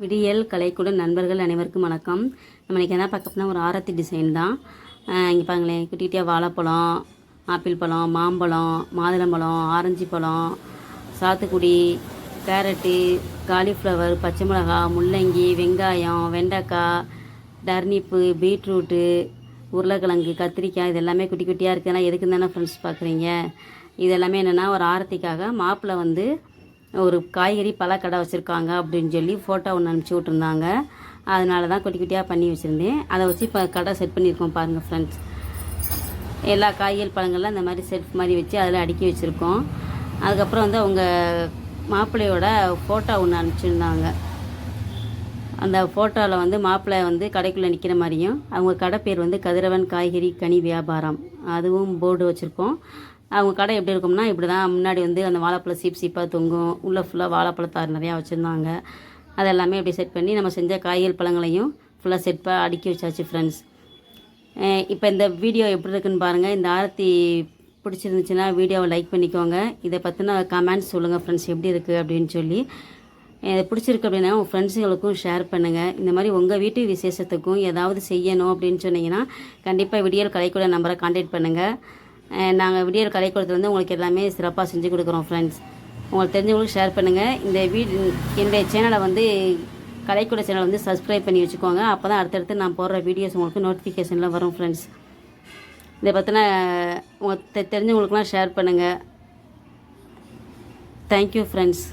விடியல் கலைக்கூட நண்பர்கள் அனைவருக்கும் வணக்கம். நம்ம இன்றைக்கி என்ன பார்க்க போனால் ஒரு ஆரத்தி டிசைன் தான். இங்கே பாருங்களேன் குட்டி குட்டியாக வாழைப்பழம் ஆப்பிள் பழம் மாம்பழம் மாதுளம்பழம் ஆரஞ்சு பழம் சாத்துக்குடி கேரட்டு காலிஃப்ளவர் பச்சை மிளகா முள்ளங்கி வெங்காயம் வெண்டைக்காய் டர்னிப்பு பீட்ரூட்டு உருளைக்கிழங்கு கத்திரிக்காய் இது எல்லாமே குட்டி குட்டியாக இருக்குதுன்னா எதுக்கு தானே ஃப்ரெண்ட்ஸ் பார்க்குறீங்க இது எல்லாமே என்னென்னா ஒரு ஆரத்திக்காக மாப்பிள்ளை வந்து ஒரு காய்கறி பழக்கடை வச்சுருக்காங்க அப்படின்னு சொல்லி ஃபோட்டோ ஒன்று அனுப்பிச்சி விட்ருந்தாங்க அதனால தான் குட்டி குட்டியாக பண்ணி வச்சுருந்தேன். அதை வச்சு இப்போ கடை செட் பண்ணியிருக்கோம் பாருங்கள் ஃப்ரெண்ட்ஸ் எல்லா காய்கறி பழங்கள்லாம் இந்த மாதிரி செட் மாதிரி வச்சு அதில் அடுக்கி வச்சுருக்கோம். அதுக்கப்புறம் வந்து அவங்க மாப்பிள்ளையோட ஃபோட்டோ ஒன்று அனுப்பிச்சிருந்தாங்க. அந்த ஃபோட்டோவில் வந்து மாப்பிள்ளை வந்து கடைக்குள்ளே நிற்கிற மாதிரியும் அவங்க கடை பேர் வந்து கதிரவன் காய்கறி கனி வியாபாரம். அதுவும் போர்டு வச்சுருக்கோம். அவங்க கடை எப்படி இருக்கும்னா இப்படி தான் முன்னாடி வந்து அந்த வாழைப்பழம் சீப் சீப்பாக தொங்கும். உள்ளே ஃபுல்லாக வாழைப்பழத்தார் நிறையா வச்சுருந்தாங்க. அதெல்லாமே அப்படி செட் பண்ணி நம்ம செஞ்ச காய்கறி பழங்களையும் ஃபுல்லாக செட் அடுக்கி வச்சாச்சு ஃப்ரெண்ட்ஸ் இப்போ இந்த வீடியோ எப்படி இருக்குன்னு பாருங்கள் இந்த ஆரத்தி பிடிச்சிருந்துச்சுன்னா வீடியோவை லைக் பண்ணிக்கோங்க. இதை பற்றின கமெண்ட்ஸ் சொல்லுங்கள் ஃப்ரெண்ட்ஸ் எப்படி இருக்குது அப்படின்னு சொல்லி. இது பிடிச்சிருக்கு அப்படின்னா உங்கள் ஃப்ரெண்ட்ஸுகளுக்கும் ஷேர் பண்ணுங்கள் இந்த மாதிரி உங்கள் வீட்டு விசேஷத்துக்கும் ஏதாவது செய்யணும் அப்படின்னு சொன்னீங்கன்னா கண்டிப்பாக விடியல் கலைக்கூட நம்பரை காண்டாக்ட் பண்ணுங்கள் நாங்கள் விடியல் கலைக்கூடத்துலேருந்து உங்களுக்கு எல்லாமே சிறப்பாக செஞ்சு கொடுக்குறோம் ஃப்ரெண்ட்ஸ் உங்களுக்கு தெரிஞ்சவங்களுக்கு ஷேர் பண்ணுங்கள் இந்த வீடு இந்த சேனலை வந்து கலைக்கூட சேனலை வந்து சப்ஸ்கிரைப் பண்ணி வச்சுக்கோங்க. அப்போ தான் அடுத்தடுத்து நான் போடுற வீடியோஸ் உங்களுக்கு நோட்டிஃபிகேஷனில் வரும் ஃப்ரெண்ட்ஸ் இதை பற்றின உங்கள் தெ தெரிஞ்சவங்களுக்குலாம் ஷேர் பண்ணுங்கள் தேங்க்யூ ஃப்ரெண்ட்ஸ்